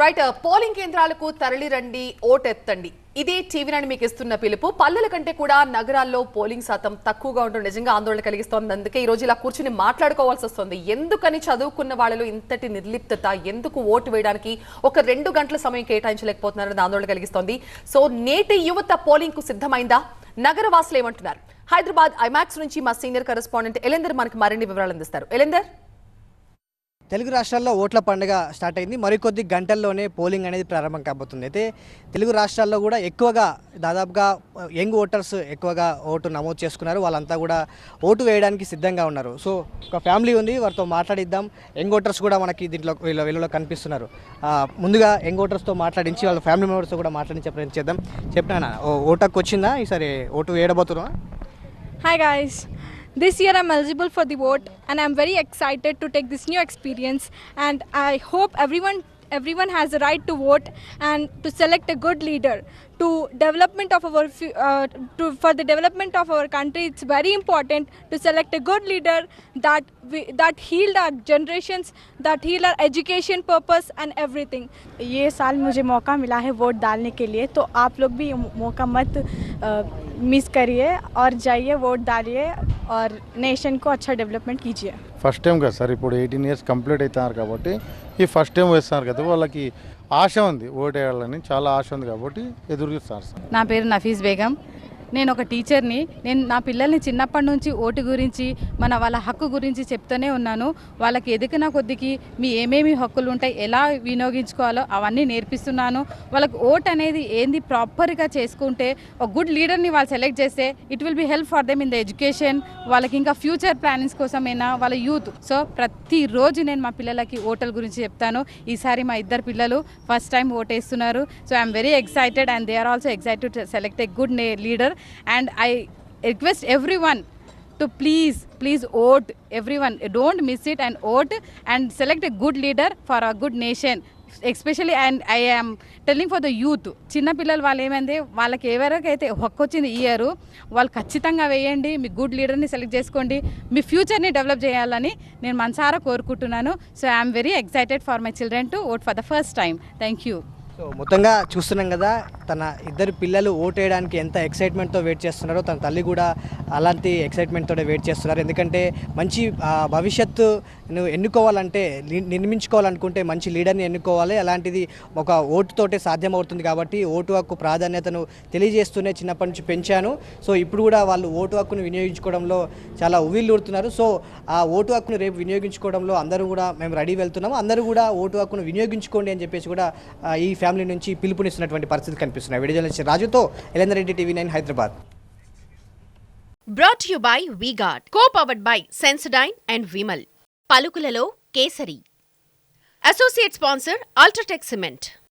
right polling కేంద్రాలకు తరలిరండి ఓటెత్తండి. ఇదే టీవీ నైన్ మీకు ఇస్తున్న పిలుపు. పల్లెల కంటే కూడా నగరాల్లో పోలింగ్ శాతం తక్కువగా ఉండడం నిజంగా ఆందోళన కలిగిస్తోంది. అందుకే ఈ రోజు ఇలా కూర్చుని మాట్లాడుకోవాల్సి వస్తుంది. ఎందుకని చదువుకున్న వాళ్ళలో ఇంతటి నిర్లిప్తత? ఎందుకు ఓటు వేయడానికి ఒక రెండు గంటల సమయం కేటాయించలేకపోతున్నారని ఆందోళన కలిగిస్తోంది. సో నేటి యువత పోలింగ్కు సిద్ధమైందా? నగర ఏమంటున్నారు? హైదరాబాద్ ఐమాక్స్ నుంచి మా సీనియర్ కరెస్పాండెంట్ ఎలెందర్ మనకి మరిన్ని వివరాలు అందిస్తారు. ఎలెందర్? తెలుగు రాష్ట్రాల్లో ఓట్ల పండుగ స్టార్ట్ అయింది. మరికొద్ది గంటల్లోనే పోలింగ్ అనేది ప్రారంభం కాబోతుంది. అయితే తెలుగు రాష్ట్రాల్లో కూడా ఎక్కువగా దాదాపుగా యంగ్ ఓటర్స్ ఎక్కువగా ఓటు నమోదు చేసుకున్నారు. వాళ్ళంతా కూడా ఓటు వేయడానికి సిద్ధంగా ఉన్నారు. సో ఒక ఫ్యామిలీ ఉంది. వారితో మాట్లాడిద్దాం. యంగ్ ఓటర్స్ కూడా మనకి దీంట్లో వీళ్ళ వీళ్ళలో కనిపిస్తున్నారు. ముందుగా యంగ్ ఓటర్స్తో మాట్లాడించి వాళ్ళ ఫ్యామిలీ మెంబర్స్తో కూడా మాట్లాడించే ప్రయత్నం చేద్దాం. చెప్పినా ఓటకు వచ్చిందా? ఈసారి vote వేయడబోతున్నా hi guys This year I'm eligible for the vote and I'm very excited to take this new experience and I hope everyone everyone has the right to vote and to select a good leader to development of our fu- uh, to for the development of our country it's very important to select a good leader that we, that healed our generations that heal our education purpose and everything ये साल मुझे मौका मिला है vote डालने के लिए तो आप लोग भी ये मौका मत मिस करिए और जाइए वोट डालिए और नेशन को अच्छा डेवलपमेंट कीजिए ఫస్ట్ టైం కదా సార్ ఇప్పుడు ఎయిటీన్ ఇయర్స్ కంప్లీట్ అవుతున్నారు కాబట్టి ఈ ఫస్ట్ టైం వేస్తున్నారు కదా వాళ్ళకి ఆశ ఉంది ఓటు వేయాలని చాలా ఆశ ఉంది కాబట్టి ఎదురు చూస్తారు సార్ నా పేరు నఫీస్ బేగం నేను ఒక టీచర్ని నేను నా పిల్లల్ని చిన్నప్పటి నుంచి ఓటు గురించి మన వాళ్ళ హక్కు గురించి చెప్తూనే ఉన్నాను. వాళ్ళకి ఎదిగిన కొద్దికి మీ ఏమేమి హక్కులు ఉంటాయి ఎలా వినియోగించుకోవాలో అవన్నీ నేర్పిస్తున్నాను. వాళ్ళకి ఓట్ అనేది ఏంది ప్రాపర్గా చేసుకుంటే ఒక గుడ్ లీడర్ని వాళ్ళు సెలెక్ట్ చేస్తే it will be help for them in the education వాళ్ళకి ఇంకా ఫ్యూచర్ ప్లానింగ్స్ కోసమైనా వాళ్ళ యూత్. సో ప్రతిరోజు నేను మా పిల్లలకి ఓటల గురించి చెప్తాను. ఈసారి మా ఇద్దరు పిల్లలు first time ఓటేస్తున్నారు. So I'm very excited and they are also excited to select a good leader. And I request everyone to please please vote everyone don't miss it and vote and select a good leader for a good nation especially and I am telling for the youth చిన్నపిల్లలు వాళ్ళు ఏమైంది వాళ్ళకి ఎవరికైతే హక్కు వచ్చింది year వాళ్ళు ఖచ్చితంగా వేయండి మీ గుడ్ లీడర్ని సెలెక్ట్ చేసుకోండి మీ ఫ్యూచర్ని డెవలప్ చేయాలని నేను మనసారా కోరుకుంటున్నాను so I'm very excited for my children to vote for the first time thank you so మొత్తంగా చూస్తున్నాం కదా తన ఇద్దరు పిల్లలు ఓట్ వేయడానికి ఎంత ఎక్సైట్మెంట్తో వెయిట్ చేస్తున్నారో తన తల్లి కూడా అలాంటి ఎక్సైట్మెంట్తో వెయిట్ చేస్తున్నారు. ఎందుకంటే మంచి భవిష్యత్తు నువ్వు ఎన్నుకోవాలంటే నిర్మించుకోవాలనుకుంటే మంచి లీడర్ని ఎన్నుకోవాలి. అలాంటిది ఒక ఓటుతోటే సాధ్యమవుతుంది కాబట్టి ఓటు హక్కు ప్రాధాన్యతను తెలియజేస్తూనే చిన్నప్పటి నుంచి పెంచాను. సో ఇప్పుడు కూడా వాళ్ళు ఓటు హక్కును వినియోగించుకోవడంలో చాలా ఉవ్విల్లూరుతున్నారు సో ఆ ఓటు హక్కును రేపు వినియోగించుకోవడంలో అందరూ కూడా మేము రెడీ వెళ్తున్నాము. అందరూ కూడా ఓటు హక్కును వినియోగించుకోండి అని చెప్పేసి కూడా ఈ ఫ్యామిలీ నుంచి పిలుపునిస్తున్నటువంటి పరిస్థితి కనిపిస్తున్నాయి వీడియో నుంచి రాజుతో Elender Reddy TV nine Hyderabad. Brought you by V Guard co powered by Sensodyne and Vimal పలుకులలో Kesari. Associate sponsor UltraTech cement